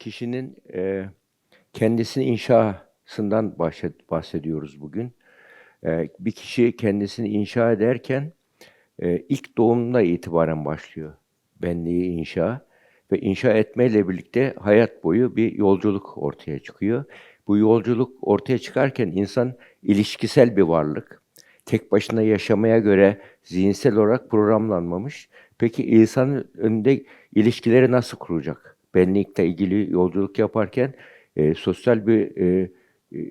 kişinin e, kendisini inşasından bahset, bahsediyoruz bugün. E, bir kişi kendisini inşa ederken e, ilk doğumuna itibaren başlıyor benliği inşa ve inşa etmeyle birlikte hayat boyu bir yolculuk ortaya çıkıyor. Bu yolculuk ortaya çıkarken insan ilişkisel bir varlık. Tek başına yaşamaya göre zihinsel olarak programlanmamış. Peki insanın önünde ilişkileri nasıl kuracak? Benlikle ilgili yolculuk yaparken e, sosyal bir e, e,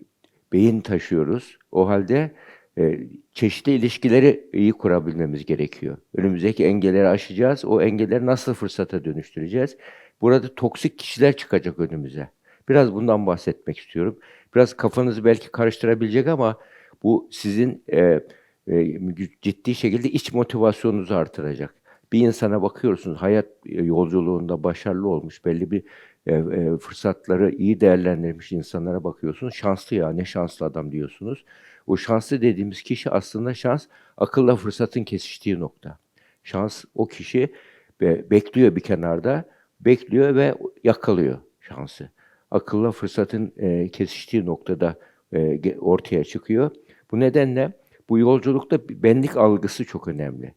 beyin taşıyoruz. O halde e, çeşitli ilişkileri iyi kurabilmemiz gerekiyor. Önümüzdeki engelleri aşacağız. O engelleri nasıl fırsata dönüştüreceğiz? Burada toksik kişiler çıkacak önümüze. Biraz bundan bahsetmek istiyorum. Biraz kafanızı belki karıştırabilecek ama bu sizin e, e, ciddi şekilde iç motivasyonunuzu artıracak. Bir insana bakıyorsunuz hayat yolculuğunda başarılı olmuş, belli bir e, e, fırsatları iyi değerlendirmiş insanlara bakıyorsunuz. Şanslı ya ne şanslı adam diyorsunuz. O şanslı dediğimiz kişi aslında şans akılla fırsatın kesiştiği nokta. Şans o kişi be, bekliyor bir kenarda, bekliyor ve yakalıyor şansı. Akılla fırsatın e, kesiştiği noktada e, ortaya çıkıyor. Bu nedenle bu yolculukta benlik algısı çok önemli.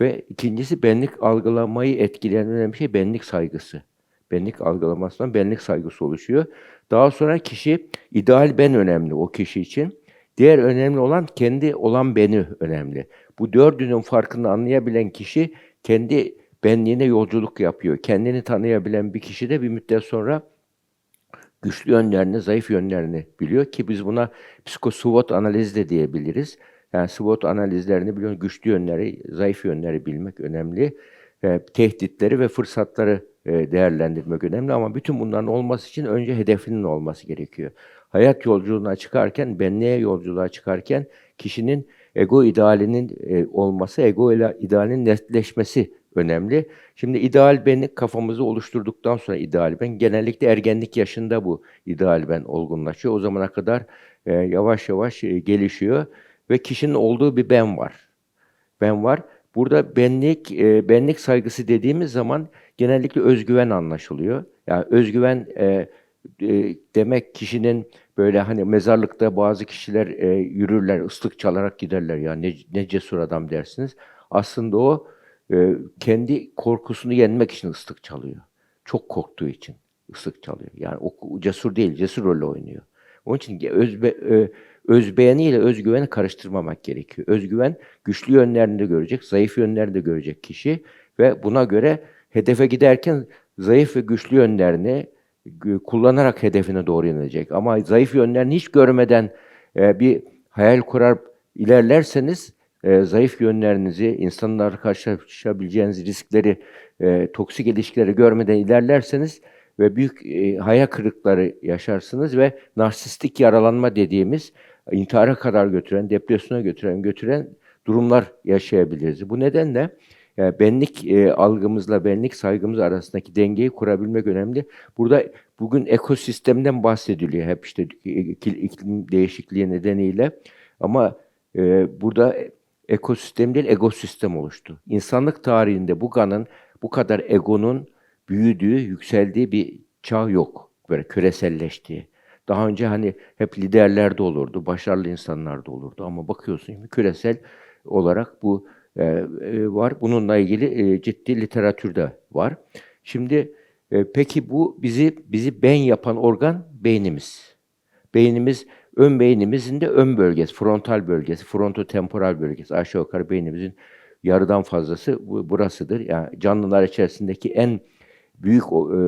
Ve ikincisi benlik algılamayı etkileyen önemli şey benlik saygısı. Benlik algılamasından benlik saygısı oluşuyor. Daha sonra kişi ideal ben önemli o kişi için. Diğer önemli olan kendi olan beni önemli. Bu dördünün farkını anlayabilen kişi kendi benliğine yolculuk yapıyor. Kendini tanıyabilen bir kişi de bir müddet sonra güçlü yönlerini, zayıf yönlerini biliyor ki biz buna psiko-SWOT analizi de diyebiliriz. Yani SWOT analizlerini biliyorsun, güçlü yönleri, zayıf yönleri bilmek önemli. E, tehditleri ve fırsatları e, değerlendirmek önemli ama bütün bunların olması için önce hedefinin olması gerekiyor. Hayat yolculuğuna çıkarken, benliğe yolculuğa çıkarken kişinin ego idealinin e, olması, ego ile idealinin netleşmesi önemli. Şimdi ideal benlik kafamızı oluşturduktan sonra ideal ben genellikle ergenlik yaşında bu ideal ben olgunlaşıyor. O zamana kadar e, yavaş yavaş e, gelişiyor ve kişinin olduğu bir ben var. Ben var. Burada benlik e, benlik saygısı dediğimiz zaman genellikle özgüven anlaşılıyor. Yani özgüven e, e, demek kişinin böyle hani mezarlıkta bazı kişiler e, yürürler, ıslık çalarak giderler ya ne, ne cesur adam dersiniz. Aslında o e, kendi korkusunu yenmek için ıslık çalıyor. Çok korktuğu için ıslık çalıyor. Yani o cesur değil, cesur rolü oynuyor. Onun için özbe, e, özbeğeniyle özgüveni karıştırmamak gerekiyor. Özgüven güçlü yönlerini de görecek, zayıf yönlerini de görecek kişi ve buna göre hedefe giderken zayıf ve güçlü yönlerini kullanarak hedefine doğru yönelecek. Ama zayıf yönlerini hiç görmeden e, bir hayal kurar ilerlerseniz e, zayıf yönlerinizi, insanlarla karşılaşabileceğiniz riskleri, e, toksik ilişkileri görmeden ilerlerseniz ve büyük e, hayal kırıkları yaşarsınız ve narsistik yaralanma dediğimiz intihara kadar götüren, depresyona götüren, götüren durumlar yaşayabiliriz. Bu nedenle yani benlik e, algımızla benlik saygımız arasındaki dengeyi kurabilmek önemli. Burada bugün ekosistemden bahsediliyor hep işte iklim değişikliği nedeniyle. Ama e, burada ekosistem değil egosistem oluştu. İnsanlık tarihinde bu kanın bu kadar egonun büyüdüğü, yükseldiği bir çağ yok. Böyle küreselleştiği. Daha önce hani hep liderlerde olurdu, başarılı insanlarda olurdu ama bakıyorsun şimdi küresel olarak bu e, e, var. Bununla ilgili e, ciddi literatürde var. Şimdi e, peki bu bizi bizi ben yapan organ beynimiz. Beynimiz ön beynimizin de ön bölgesi, frontal bölgesi, frontotemporal bölgesi. Aşağı yukarı beynimizin yarıdan fazlası bu, burasıdır. Yani canlılar içerisindeki en büyük e,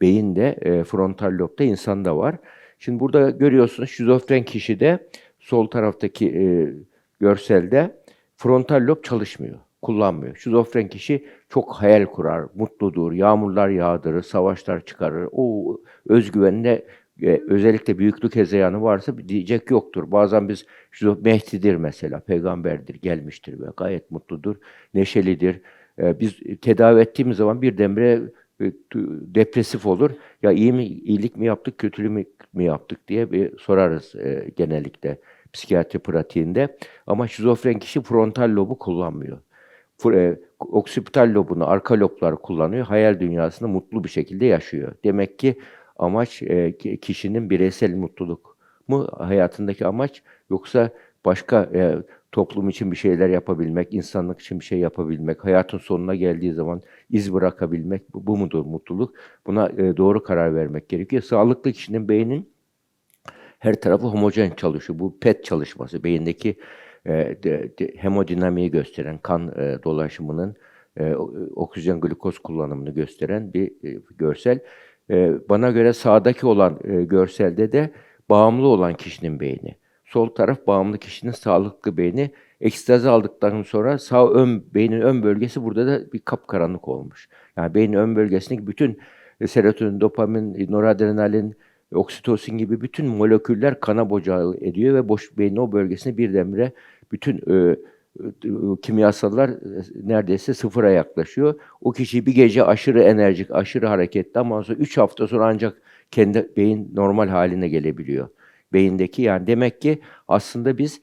beyin de e, frontal lobda insanda var. Şimdi burada görüyorsunuz şizofren kişide sol taraftaki e, görselde frontal lob çalışmıyor, kullanmıyor. Şizofren kişi çok hayal kurar, mutludur, yağmurlar yağdırır, savaşlar çıkarır. O özgüvenine e, özellikle büyüklük hezeyanı varsa diyecek yoktur. Bazen biz Mehdi'dir mesela, peygamberdir, gelmiştir ve gayet mutludur, neşelidir. E, biz tedavi ettiğimiz zaman birdenbire depresif olur. Ya iyi mi, iyilik mi yaptık, kötülük mi yaptık diye bir sorarız e, genellikle psikiyatri pratiğinde. Ama şizofren kişi frontal lobu kullanmıyor. E, oksipital lobunu, arka lobları kullanıyor. Hayal dünyasında mutlu bir şekilde yaşıyor. Demek ki amaç e, ki- kişinin bireysel mutluluk mu hayatındaki amaç yoksa başka e, toplum için bir şeyler yapabilmek, insanlık için bir şey yapabilmek, hayatın sonuna geldiği zaman iz bırakabilmek bu, bu mudur mutluluk? Buna e, doğru karar vermek gerekiyor. Sağlıklı kişinin beynin her tarafı homojen çalışıyor. Bu PET çalışması, beyindeki e, de, de, hemodinamiği gösteren, kan e, dolaşımının e, oksijen glukoz kullanımını gösteren bir e, görsel. E, bana göre sağdaki olan e, görselde de bağımlı olan kişinin beyni. Sol taraf bağımlı kişinin sağlıklı beyni. Ekstazi aldıktan sonra sağ ön beynin ön bölgesi burada da bir kapkaranlık olmuş. Yani beynin ön bölgesindeki bütün e, serotonin, dopamin, noradrenalin, oksitosin gibi bütün moleküller kana bocağı ediyor ve boş beynin o bölgesine birdenbire bütün e, e, kimyasallar e, neredeyse sıfıra yaklaşıyor. O kişi bir gece aşırı enerjik, aşırı hareketli ama sonra 3 hafta sonra ancak kendi beyin normal haline gelebiliyor. Beyindeki yani demek ki aslında biz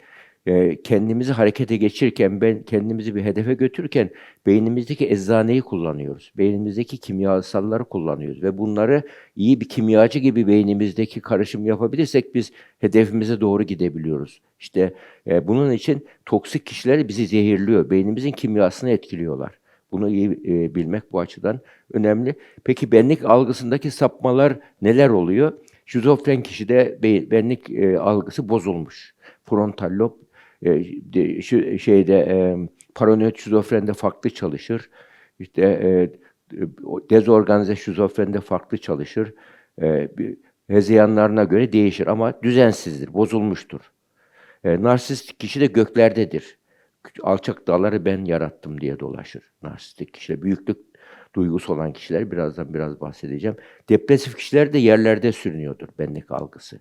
e, kendimizi harekete geçirirken, ben kendimizi bir hedefe götürürken beynimizdeki eczaneyi kullanıyoruz. Beynimizdeki kimyasalları kullanıyoruz ve bunları iyi bir kimyacı gibi beynimizdeki karışım yapabilirsek biz hedefimize doğru gidebiliyoruz. İşte e, bunun için toksik kişiler bizi zehirliyor, beynimizin kimyasını etkiliyorlar. Bunu iyi e, bilmek bu açıdan önemli. Peki benlik algısındaki sapmalar neler oluyor? Şizofren kişide be- benlik e, algısı bozulmuş. Frontal lob e, de- şu şeyde e, paranoid şizofrende farklı çalışır. İşte e, dezorganize şizofrende farklı çalışır. E, hezeyanlarına göre değişir ama düzensizdir, bozulmuştur. E, narsistik kişi de göklerdedir. Alçak dağları ben yarattım diye dolaşır. Narsistik kişiler, büyüklük duygusu olan kişiler birazdan biraz bahsedeceğim. Depresif kişiler de yerlerde sürünüyordur benlik algısı.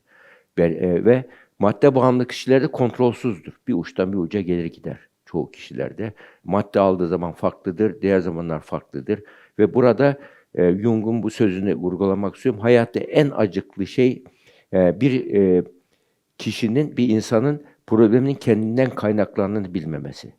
E, ve madde bağımlı kişiler de kontrolsüzdür. Bir uçtan bir uca gelir gider çoğu kişilerde. Madde aldığı zaman farklıdır, diğer zamanlar farklıdır. Ve burada e, Jung'un bu sözünü vurgulamak istiyorum. Hayatta en acıklı şey e, bir e, kişinin, bir insanın probleminin kendinden kaynaklandığını bilmemesi.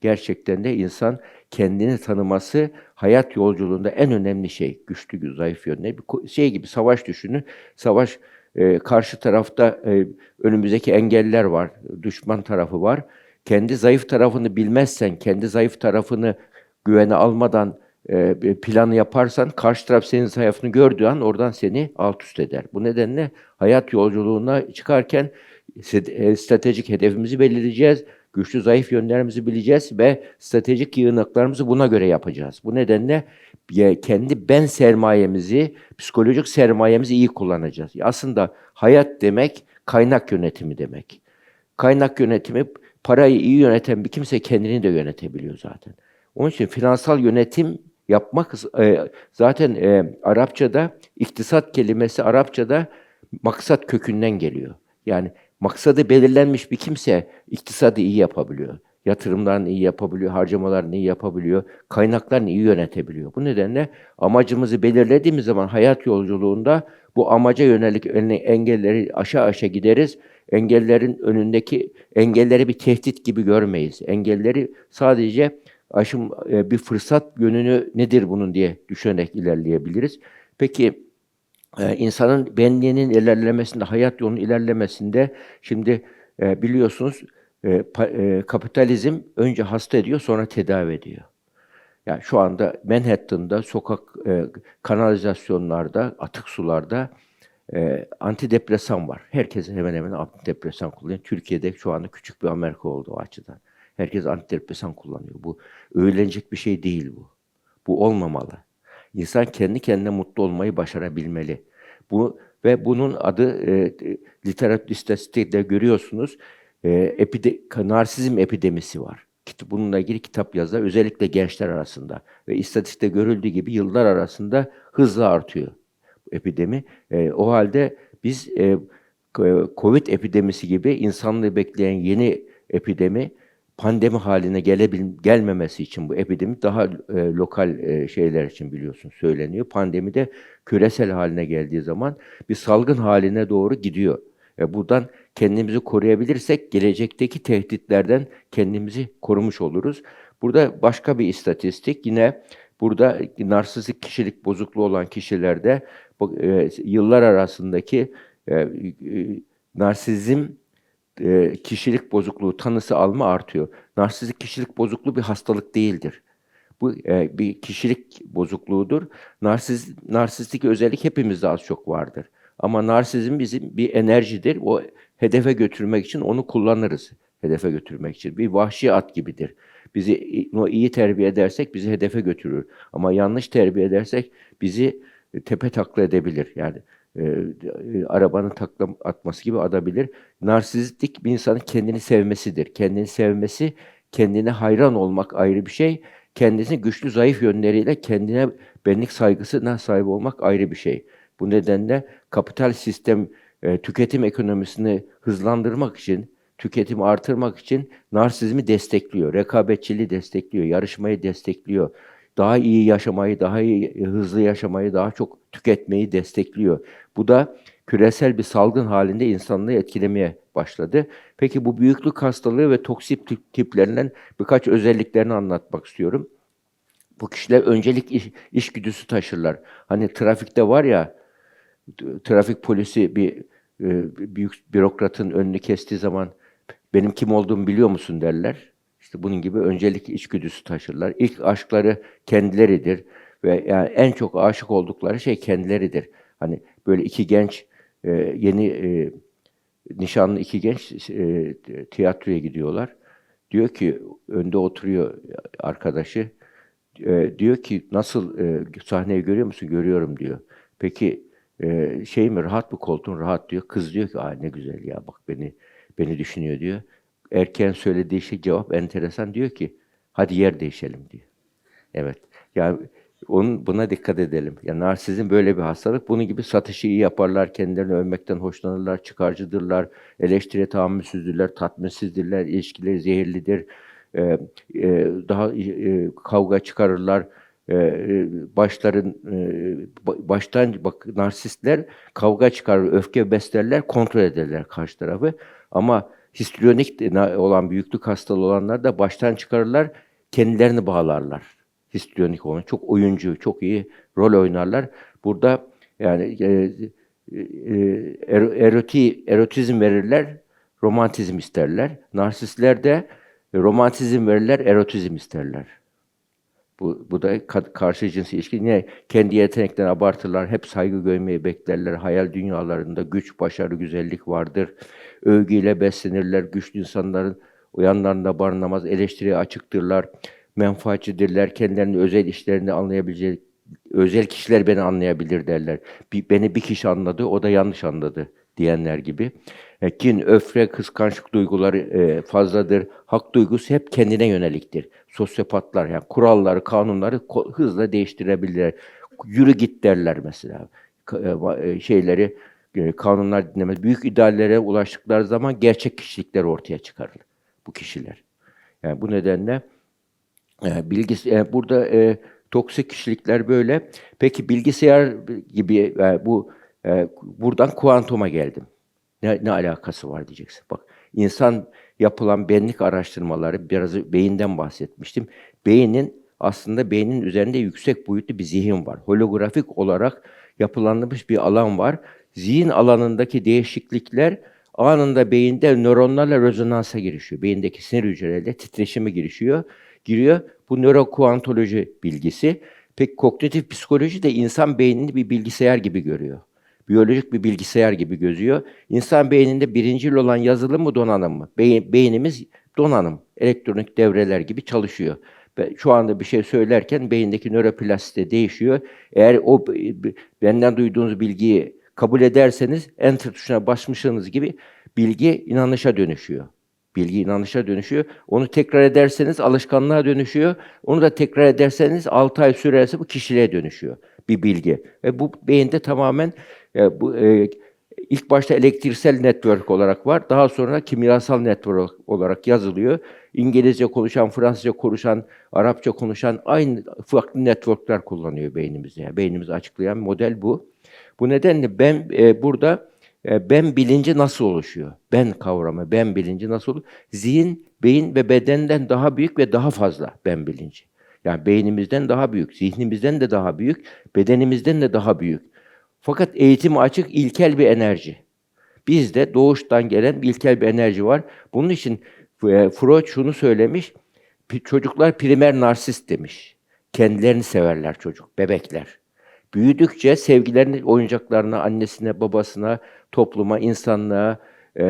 Gerçekten de insan kendini tanıması hayat yolculuğunda en önemli şey. Güçlü, zayıf yönleri. Bir şey gibi savaş düşünün. Savaş e, karşı tarafta e, önümüzdeki engeller var. Düşman tarafı var. Kendi zayıf tarafını bilmezsen, kendi zayıf tarafını güvene almadan e, planı yaparsan karşı taraf senin zayıfını gördüğü an oradan seni alt üst eder. Bu nedenle hayat yolculuğuna çıkarken e, stratejik hedefimizi belirleyeceğiz. Güçlü zayıf yönlerimizi bileceğiz ve stratejik yığınaklarımızı buna göre yapacağız. Bu nedenle kendi ben sermayemizi, psikolojik sermayemizi iyi kullanacağız. Aslında hayat demek kaynak yönetimi demek. Kaynak yönetimi parayı iyi yöneten bir kimse kendini de yönetebiliyor zaten. Onun için finansal yönetim yapmak e, zaten e, Arapçada iktisat kelimesi Arapçada maksat kökünden geliyor. Yani maksadı belirlenmiş bir kimse iktisadı iyi yapabiliyor. Yatırımlarını iyi yapabiliyor, harcamalarını iyi yapabiliyor, kaynaklarını iyi yönetebiliyor. Bu nedenle amacımızı belirlediğimiz zaman hayat yolculuğunda bu amaca yönelik engelleri aşağı aşağı gideriz. Engellerin önündeki engelleri bir tehdit gibi görmeyiz. Engelleri sadece aşım e, bir fırsat yönünü nedir bunun diye düşünerek ilerleyebiliriz. Peki e, insanın benliğinin ilerlemesinde, hayat yolunun ilerlemesinde şimdi e, biliyorsunuz e, e, kapitalizm önce hasta ediyor sonra tedavi ediyor. Yani şu anda Manhattan'da sokak e, kanalizasyonlarda, atık sularda antidepresan var. Herkes hemen hemen antidepresan kullanıyor. Türkiye'de şu anda küçük bir Amerika oldu o açıdan. Herkes antidepresan kullanıyor. Bu övülecek bir şey değil bu. Bu olmamalı. İnsan kendi kendine mutlu olmayı başarabilmeli. Bu ve bunun adı e, literatür istatistikte görüyorsunuz. E, epide, narsizm epidemisi var. Bununla ilgili kitap yazar, özellikle gençler arasında. Ve istatistikte görüldüğü gibi yıllar arasında hızla artıyor epidemi. E, o halde biz e, Covid epidemisi gibi insanlığı bekleyen yeni epidemi pandemi haline gelebil gelmemesi için bu epidemi daha e, lokal e, şeyler için biliyorsun söyleniyor. Pandemi de küresel haline geldiği zaman bir salgın haline doğru gidiyor. E, buradan kendimizi koruyabilirsek gelecekteki tehditlerden kendimizi korumuş oluruz. Burada başka bir istatistik yine Burada narsistik kişilik bozukluğu olan kişilerde e, yıllar arasındaki e, e, narsizm e, kişilik bozukluğu tanısı alma artıyor. Narsistik kişilik bozukluğu bir hastalık değildir. Bu e, bir kişilik bozukluğudur. Narsiz, narsistik özellik hepimizde az çok vardır. Ama narsizm bizim bir enerjidir. O hedefe götürmek için onu kullanırız. Hedefe götürmek için. Bir vahşi at gibidir. Bizi o iyi terbiye edersek bizi hedefe götürür. Ama yanlış terbiye edersek bizi e, tepe takla edebilir. Yani e, e, arabanın takla atması gibi atabilir. Narsistik bir insanın kendini sevmesidir. Kendini sevmesi, kendine hayran olmak ayrı bir şey. Kendisini güçlü zayıf yönleriyle kendine benlik saygısına sahip olmak ayrı bir şey. Bu nedenle kapital sistem e, tüketim ekonomisini hızlandırmak için, tüketimi artırmak için narsizmi destekliyor, rekabetçiliği destekliyor, yarışmayı destekliyor, daha iyi yaşamayı, daha iyi hızlı yaşamayı, daha çok tüketmeyi destekliyor. Bu da küresel bir salgın halinde insanlığı etkilemeye başladı. Peki bu büyüklük hastalığı ve toksik tip, tiplerinden birkaç özelliklerini anlatmak istiyorum. Bu kişiler öncelik iş, işgüdüsü taşırlar. Hani trafikte var ya, trafik polisi bir e, büyük bürokratın önünü kestiği zaman benim kim olduğumu biliyor musun derler. İşte bunun gibi öncelik içgüdüsü taşırlar. İlk aşkları kendileridir ve yani en çok aşık oldukları şey kendileridir. Hani böyle iki genç e, yeni e, nişanlı iki genç e, tiyatroya gidiyorlar. Diyor ki önde oturuyor arkadaşı. E, diyor ki nasıl e, sahneyi görüyor musun? Görüyorum diyor. Peki e, şey mi rahat mı koltuğun rahat diyor. Kız diyor ki Aa, ne güzel ya bak beni beni düşünüyor diyor. Erken söylediği şey cevap enteresan diyor ki hadi yer değişelim diyor. Evet. Yani onun buna dikkat edelim. Yani narsizm böyle bir hastalık. Bunun gibi satışı iyi yaparlar, kendilerini övmekten hoşlanırlar, çıkarcıdırlar, eleştiriye tahammülsüzdürler, tatminsizdirler, ilişkileri zehirlidir. Ee, e, daha e, kavga çıkarırlar. Ee, başların e, baştan bak narsistler kavga çıkarır, öfke beslerler, kontrol ederler karşı tarafı. Ama histrionik olan büyüklük hastalığı olanlar da baştan çıkarırlar, kendilerini bağlarlar. Histrionik olan çok oyuncu, çok iyi rol oynarlar. Burada yani e, e, eroti, erotizm verirler, romantizm isterler. Narsistler de romantizm verirler, erotizm isterler. Bu, bu da karşı cins ilişki. Yine kendi yeteneklerini abartırlar, hep saygı görmeyi beklerler. Hayal dünyalarında güç, başarı, güzellik vardır. Övgüyle beslenirler. Güçlü insanların yanlarında barınamaz, eleştiriye açıktırlar. Menfaatçidirler, kendilerini özel işlerini anlayabilecek, özel kişiler beni anlayabilir derler. Bir, beni bir kişi anladı, o da yanlış anladı diyenler gibi. E, kin, öfre, kıskançlık duyguları e, fazladır. Hak duygusu hep kendine yöneliktir. Sosyopatlar yani kuralları, kanunları hızla değiştirebilirler. Yürü git derler mesela. E, şeyleri kanunlar dinlemez. Büyük ideallere ulaştıkları zaman gerçek kişilikler ortaya çıkarır bu kişiler. Yani bu nedenle bilgis burada e, toksik kişilikler böyle. Peki bilgisayar gibi e, bu e, buradan kuantuma geldim. Ne, ne alakası var diyeceksin. Bak insan yapılan benlik araştırmaları biraz beyinden bahsetmiştim. Beynin aslında beynin üzerinde yüksek boyutlu bir zihin var. Holografik olarak yapılanmış bir alan var. Zihin alanındaki değişiklikler anında beyinde nöronlarla rezonansa girişiyor. Beyindeki sinir hücrelerle titreşime girişiyor. Giriyor. Bu nörokuantoloji bilgisi. Peki kognitif psikoloji de insan beynini bir bilgisayar gibi görüyor biyolojik bir bilgisayar gibi gözüyor. İnsan beyninde birincil olan yazılım mı donanım mı? Beyin, beynimiz donanım, elektronik devreler gibi çalışıyor. Şu anda bir şey söylerken beyindeki nöroplastisite değişiyor. Eğer o benden duyduğunuz bilgiyi kabul ederseniz enter tuşuna basmışsınız gibi bilgi inanışa dönüşüyor. Bilgi inanışa dönüşüyor. Onu tekrar ederseniz alışkanlığa dönüşüyor. Onu da tekrar ederseniz 6 ay sürerse bu kişiliğe dönüşüyor bir bilgi. Ve bu beyinde tamamen e, bu e, ilk başta elektriksel network olarak var. Daha sonra kimyasal network olarak yazılıyor. İngilizce konuşan, Fransızca konuşan, Arapça konuşan aynı farklı networkler kullanıyor beynimizde. Yani beynimizi açıklayan model bu. Bu nedenle ben e, burada e, ben bilinci nasıl oluşuyor? Ben kavramı, ben bilinci nasıl olur? Zihin, beyin ve bedenden daha büyük ve daha fazla ben bilinci. Yani beynimizden daha büyük, zihnimizden de daha büyük, bedenimizden de daha büyük. Fakat eğitime açık ilkel bir enerji. Bizde doğuştan gelen ilkel bir enerji var. Bunun için e, Freud şunu söylemiş, "Pi- çocuklar primer narsist demiş. Kendilerini severler çocuk, bebekler. Büyüdükçe sevgilerini oyuncaklarına, annesine, babasına, topluma, insanlığa e,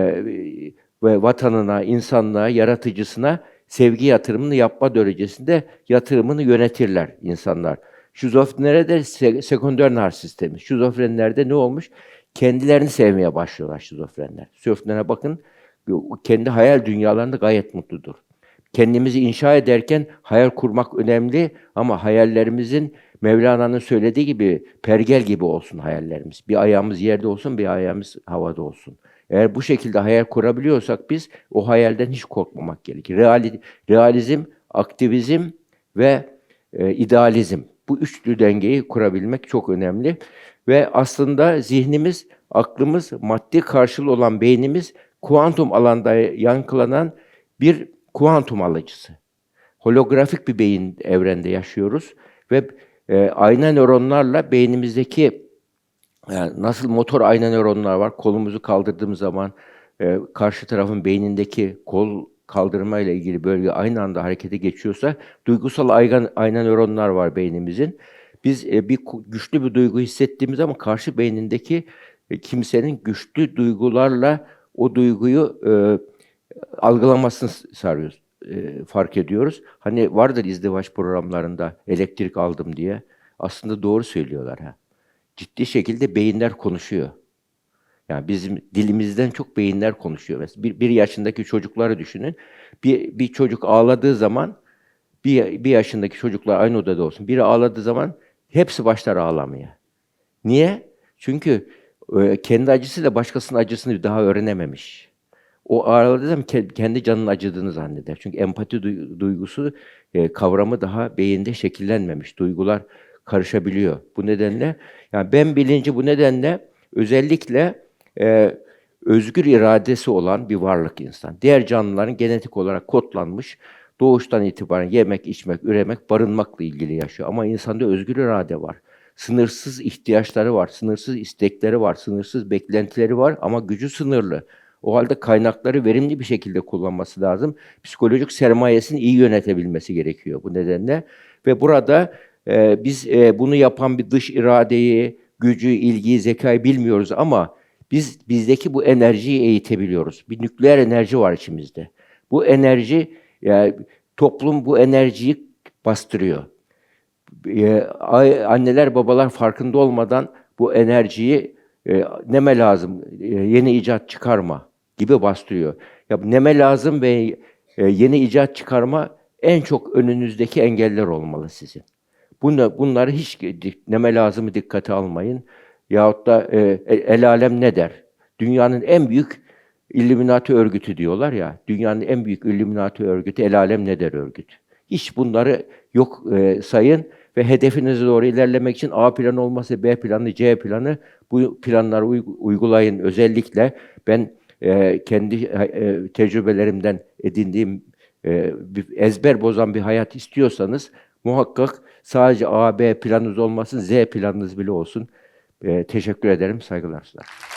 ve vatanına, insanlığa, yaratıcısına sevgi yatırımını yapma derecesinde yatırımını yönetirler insanlar. Şizofrenlere se- sekonder narsist demiş. Şizofrenlerde ne olmuş? Kendilerini sevmeye başlıyorlar şizofrenler. Şizofrenlere bakın, kendi hayal dünyalarında gayet mutludur. Kendimizi inşa ederken hayal kurmak önemli ama hayallerimizin Mevlana'nın söylediği gibi pergel gibi olsun hayallerimiz. Bir ayağımız yerde olsun, bir ayağımız havada olsun. Eğer bu şekilde hayal kurabiliyorsak biz o hayalden hiç korkmamak gerekir. Reali, realizm, aktivizm ve e, idealizm. Bu üçlü dengeyi kurabilmek çok önemli. Ve aslında zihnimiz, aklımız, maddi karşılığı olan beynimiz kuantum alanda yankılanan bir kuantum alıcısı. Holografik bir beyin evrende yaşıyoruz ve e, ayna nöronlarla beynimizdeki yani nasıl motor ayna nöronlar var, kolumuzu kaldırdığımız zaman e, karşı tarafın beynindeki kol kaldırma ile ilgili bölge aynı anda harekete geçiyorsa duygusal ayna, ayna nöronlar var beynimizin. Biz e, bir güçlü bir duygu hissettiğimiz zaman karşı beynindeki e, kimsenin güçlü duygularla o duyguyu e, algılamasını sarıyoruz, e, fark ediyoruz. Hani vardır izdivaç programlarında elektrik aldım diye. Aslında doğru söylüyorlar ha. Ciddi şekilde beyinler konuşuyor. Yani bizim dilimizden çok beyinler konuşuyor. Mesela bir, bir yaşındaki çocukları düşünün. Bir, bir çocuk ağladığı zaman bir, bir yaşındaki çocuklar aynı odada olsun. Biri ağladığı zaman hepsi başlar ağlamaya. Niye? Çünkü e, kendi acısıyla başkasının acısını daha öğrenememiş. O ağladığı zaman ke- kendi canının acıdığını zanneder. Çünkü empati duy- duygusu e, kavramı daha beyinde şekillenmemiş. Duygular karışabiliyor. Bu nedenle yani ben bilinci bu nedenle özellikle e, özgür iradesi olan bir varlık insan. Diğer canlıların genetik olarak kodlanmış doğuştan itibaren yemek, içmek, üremek, barınmakla ilgili yaşıyor. Ama insanda özgür irade var. Sınırsız ihtiyaçları var, sınırsız istekleri var, sınırsız beklentileri var ama gücü sınırlı. O halde kaynakları verimli bir şekilde kullanması lazım. Psikolojik sermayesini iyi yönetebilmesi gerekiyor bu nedenle. Ve burada e, biz e, bunu yapan bir dış iradeyi, gücü, ilgiyi, zekayı bilmiyoruz ama biz bizdeki bu enerjiyi eğitebiliyoruz. Bir nükleer enerji var içimizde. Bu enerji yani toplum bu enerjiyi bastırıyor. E, anneler babalar farkında olmadan bu enerjiyi e, neme lazım, e, yeni icat çıkarma gibi bastırıyor. Ya neme lazım ve e, yeni icat çıkarma en çok önünüzdeki engeller olmalı sizin. Bunlar, bunları hiç neme lazımı dikkate almayın. Yahut da e, el alem ne der? Dünyanın en büyük İllüminati örgütü diyorlar ya. Dünyanın en büyük İllüminati örgütü El Alem Ne örgütü. Hiç bunları yok e, sayın ve hedefinize doğru ilerlemek için A planı olmasa B planı, C planı bu planları uy- uygulayın. Özellikle ben e, kendi e, tecrübelerimden edindiğim e, ezber bozan bir hayat istiyorsanız muhakkak sadece A, B planınız olmasın, Z planınız bile olsun. E, teşekkür ederim, saygılar sunarım.